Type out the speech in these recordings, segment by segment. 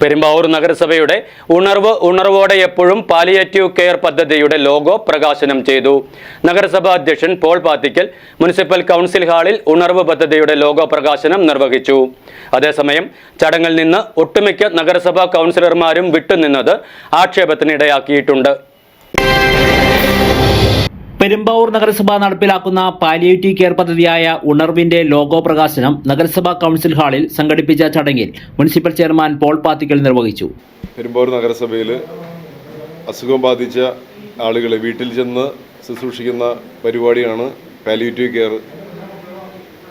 പെരുമ്പാവൂർ നഗരസഭയുടെ ഉണർവ് ഉണർവോടെ എപ്പോഴും പാലിയേറ്റീവ് കെയർ പദ്ധതിയുടെ ലോഗോ പ്രകാശനം ചെയ്തു. നഗരസഭാ അധ്യക്ഷൻ പോൾ പാത്തിക്കൽ മുനിസിപ്പൽ കൗൺസിൽ ഹാളിൽ ഉണർവ് പദ്ധതിയുടെ ലോഗോ പ്രകാശനം നിർവഹിച്ചു. അതേസമയം ചടങ്ങിൽ നിന്ന് ഒട്ടുമിക്ക നഗരസഭാ കൗൺസിലർമാരും വിട്ടുനിന്നത് ആക്ഷേപത്തിനിടയാക്കിയിട്ടുണ്ട്. പെരുമ്പാവൂർ നഗരസഭ നടപ്പിലാക്കുന്ന പാലിയേറ്റീവ് കെയർ പദ്ധതിയായ ഉണർവിന്റെ ലോഗോ പ്രകാശനം നഗരസഭാ കൗൺസിൽ ഹാളിൽ സംഘടിപ്പിച്ച ചടങ്ങിൽ മുനിസിപ്പൽ ചെയർമാൻ പോൾ പാത്തിക്കൽ നിർവഹിച്ചു. പെരുമ്പാവൂർ നഗരസഭയിൽ അസുഖം ബാധിച്ച ആളുകളെ വീട്ടിൽ ചെന്ന് ശുശ്രൂഷിക്കുന്ന പരിപാടിയാണ് പാലിയേറ്റീവ് കെയർ.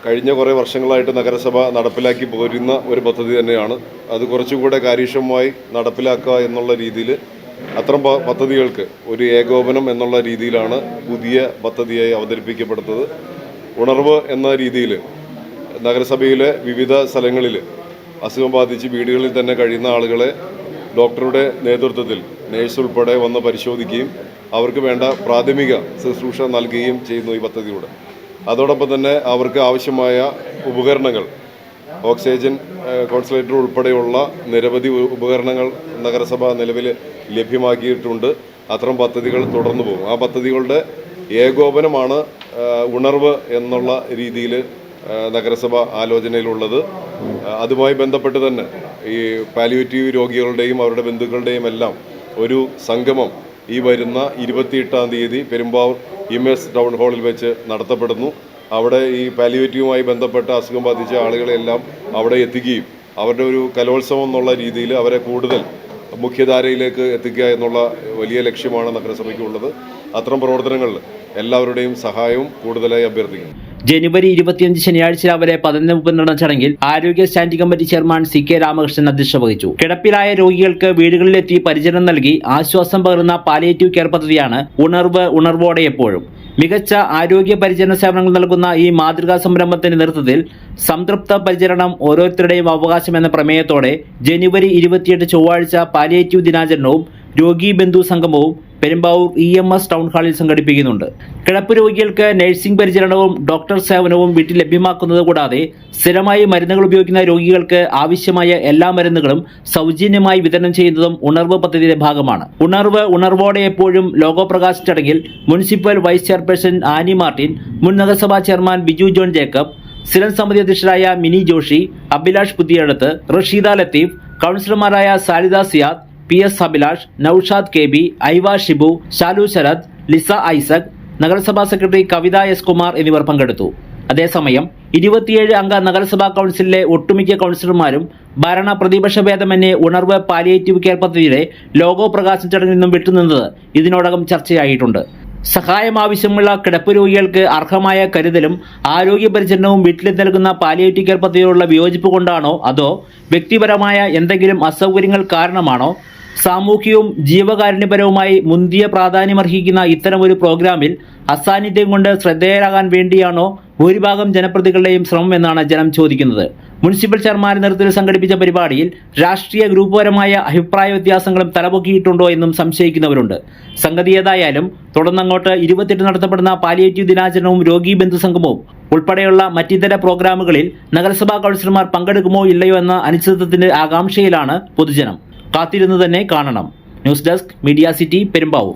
കഴിഞ്ഞ കുറേ വർഷങ്ങളായിട്ട് നഗരസഭ നടപ്പിലാക്കി പോരുന്ന ഒരു പദ്ധതി തന്നെയാണ്. അത് കുറച്ചുകൂടെ കാര്യക്ഷമമായി നടപ്പിലാക്കുക എന്നുള്ള രീതിയിൽ അത്തരം പദ്ധതികൾക്ക് ഒരു ഏകോപനം എന്നുള്ള രീതിയിലാണ് പുതിയ പദ്ധതിയായി അവതരിപ്പിക്കപ്പെടുന്നത്. ഉണർവ് എന്ന രീതിയിൽ നഗരസഭയിലെ വിവിധ സ്ഥലങ്ങളിൽ അസുഖം ബാധിച്ച് വീടുകളിൽ തന്നെ കഴിയുന്ന ആളുകളെ ഡോക്ടറുടെ നേതൃത്വത്തിൽ നേഴ്സ് ഉൾപ്പെടെ വന്ന് പരിശോധിക്കുകയും അവർക്ക് വേണ്ട പ്രാഥമിക ശുശ്രൂഷ നൽകുകയും ചെയ്യുന്നു ഈ പദ്ധതിയിലൂടെ അതോടൊപ്പം തന്നെ അവർക്ക് ആവശ്യമായ ഉപകരണങ്ങൾ ഓക്സിജൻ കോൺസെൻട്രേറ്റർ ഉൾപ്പെടെയുള്ള നിരവധി ഉപകരണങ്ങൾ നഗരസഭ നിലവിൽ ലഭ്യമാക്കിയിട്ടുണ്ട്. അത്തരം പദ്ധതികൾ തുടർന്നു പോകും. ആ പദ്ധതികളുടെ ഏകോപനമാണ് ഉണർവ് എന്നുള്ള രീതിയിൽ നഗരസഭ ആലോചനയിലുള്ളത്. അതുമായി ബന്ധപ്പെട്ട് തന്നെ ഈ പാലിയേറ്റീവ് രോഗികളുടെയും അവരുടെ ബന്ധുക്കളുടെയും എല്ലാം ഒരു സംഗമം ഈ വരുന്ന ഇരുപത്തിയെട്ടാം തീയതി പെരുമ്പാവൂർ ഇമേഴ്സ് ടൗൺ ഹാളിൽ വെച്ച് നടത്തപ്പെടുന്നു. അവിടെ ഈ പാലിയേറ്റീവുമായി ബന്ധപ്പെട്ട അസുഖം ബാധിച്ച ആളുകളെല്ലാം അവിടെ എത്തിക്കുകയും അവരുടെ ഒരു കലോത്സവം എന്നുള്ള രീതിയിൽ അവരെ കൂടുതൽ മുഖ്യധാരയിലേക്ക് എത്തിക്കുക എന്നുള്ള വലിയ ലക്ഷ്യമാണ് നഗരസഭയ്ക്കുള്ളത്. അത്തരം പ്രവർത്തനങ്ങളിൽ എല്ലാവരുടെയും സഹായവും കൂടുതലായി അഭ്യർത്ഥിക്കുന്നു. ജനുവരി ഇരുപത്തിയഞ്ച് ശനിയാഴ്ച രാവിലെ പതിനൊന്ന് മുപ്പത് നടന്ന ചടങ്ങിൽ ആരോഗ്യ standing committee chairman C K Ramakrishnan അധ്യക്ഷത വഹിച്ചു. കിടപ്പിലായ രോഗികൾക്ക് വീടുകളിലെത്തി പരിചരണം നൽകി ആശ്വാസം പകരുന്ന പാലിയേറ്റീവ് കെയർ പദ്ധതിയാണ് ഉണർവ് ഉണർവോടെ എപ്പോഴും. മികച്ച ആരോഗ്യ പരിചരണ സേവനങ്ങൾ നൽകുന്ന ഈ മാതൃകാ സംരംഭത്തിന്റെ നേതൃത്വത്തിൽ സംതൃപ്ത പരിചരണം ഓരോരുത്തരുടെയും അവകാശം എന്ന പ്രമേയത്തോടെ ജനുവരി ഇരുപത്തിയെട്ട് ചൊവ്വാഴ്ച പാലിയേറ്റീവ് ദിനാചരണവും രോഗി ബന്ധു സംഗമവും Perumbavoor E M S town ഹാളിൽ സംഘടിപ്പിക്കുന്നുണ്ട്. കിടപ്പ് രോഗികൾക്ക് നഴ്സിംഗ് പരിചരണവും ഡോക്ടർ സേവനവും വീട്ടിൽ ലഭ്യമാക്കുന്നത് കൂടാതെ സ്ഥിരമായി മരുന്നുകൾ ഉപയോഗിക്കുന്ന രോഗികൾക്ക് ആവശ്യമായ എല്ലാ മരുന്നുകളും സൗജന്യമായി വിതരണം ചെയ്യുന്നതും ഉണർവ് പദ്ധതിയുടെ ഭാഗമാണ്. ഉണർവ് ഉണർവോടെ എപ്പോഴും ലോഗോ പ്രകാശ് ചടങ്ങിൽ municipal vice chairperson Annie Martin മുൻ നഗരസഭാ ചെയർമാൻ ബിജു ജോൺ ജേക്കബ് സ്ഥിരം സമിതി അധ്യക്ഷരായ മിനി ജോഷി അഭിലാഷ് പുതിയടത്ത് റഷീദ ലത്തീഫ് കൗൺസിലർമാരായ Salida Siyad P S Abhilash Noushad K B ഐവ Shibu Shalu Sarath Lisa Isaac നഗരസഭാ സെക്രട്ടറി കവിത എസ് കുമാർ എന്നിവർ പങ്കെടുത്തു. അതേസമയം ഇരുപത്തിയേഴ് അംഗ നഗരസഭാ കൗൺസിലിലെ ഒട്ടുമിക്ക കൗൺസിലർമാരും ഭരണ പ്രതിപക്ഷ ഭേദമന്യേ ഉണർവ് പാലിയേറ്റീവ് കെയർ പദ്ധതിയുടെ ലോഗോ പ്രകാശന ചടങ്ങിൽ നിന്നും വിട്ടുനിന്നത് ഇതിനോടകം ചർച്ചയായിട്ടുണ്ട്. സഹായം ആവശ്യമുള്ള കിടപ്പ് രോഗികൾക്ക് അർഹമായ കരുതലും ആരോഗ്യ പരിചരണവും വീട്ടിൽ നൽകുന്ന പാലിയേറ്റീവ് കെയർ പദ്ധതിയോടുള്ള വിയോജിപ്പ് കൊണ്ടാണോ അതോ വ്യക്തിപരമായ എന്തെങ്കിലും അസൗകര്യങ്ങൾ കാരണമാണോ സാമൂഹികവും ജീവകാരുണ്യപരവുമായി മുന്തിയ പ്രാധാന്യമർഹിക്കുന്ന ഇത്തരമൊരു പ്രോഗ്രാമിൽ അസാന്നിധ്യം കൊണ്ട് ശ്രദ്ധേയരാകാൻ വേണ്ടിയാണോ ഭൂരിഭാഗം ജനപ്രതികളുടെയും ശ്രമം എന്നാണ് ജനം ചോദിക്കുന്നത്. മുനിസിപ്പൽ ചെയർമാന്റെ നേതൃത്വത്തിൽ സംഘടിപ്പിച്ച പരിപാടിയിൽ രാഷ്ട്രീയ ഗ്രൂപ്പുപരമായ അഭിപ്രായ വ്യത്യാസങ്ങളും തലപൊക്കിയിട്ടുണ്ടോ എന്നും സംശയിക്കുന്നവരുണ്ട്. സംഗതി ഏതായാലും തുടർന്നങ്ങോട്ട് ഇരുപത്തെട്ട് നടത്തപ്പെടുന്ന പാലിയേറ്റീവ് ദിനാചരണവും രോഗി ബന്ധു സംഗമവും ഉൾപ്പെടെയുള്ള മറ്റിതര പ്രോഗ്രാമുകളിൽ നഗരസഭാ കൗൺസിലർമാർ പങ്കെടുക്കുമോ ഇല്ലയോ എന്ന അനിശ്ചിതത്വത്തിന്റെ ആകാംക്ഷയിലാണ് പൊതുജനം. കാത്തിരുന്ന് തന്നെ കാണണം. News desk media city Perumbavoor.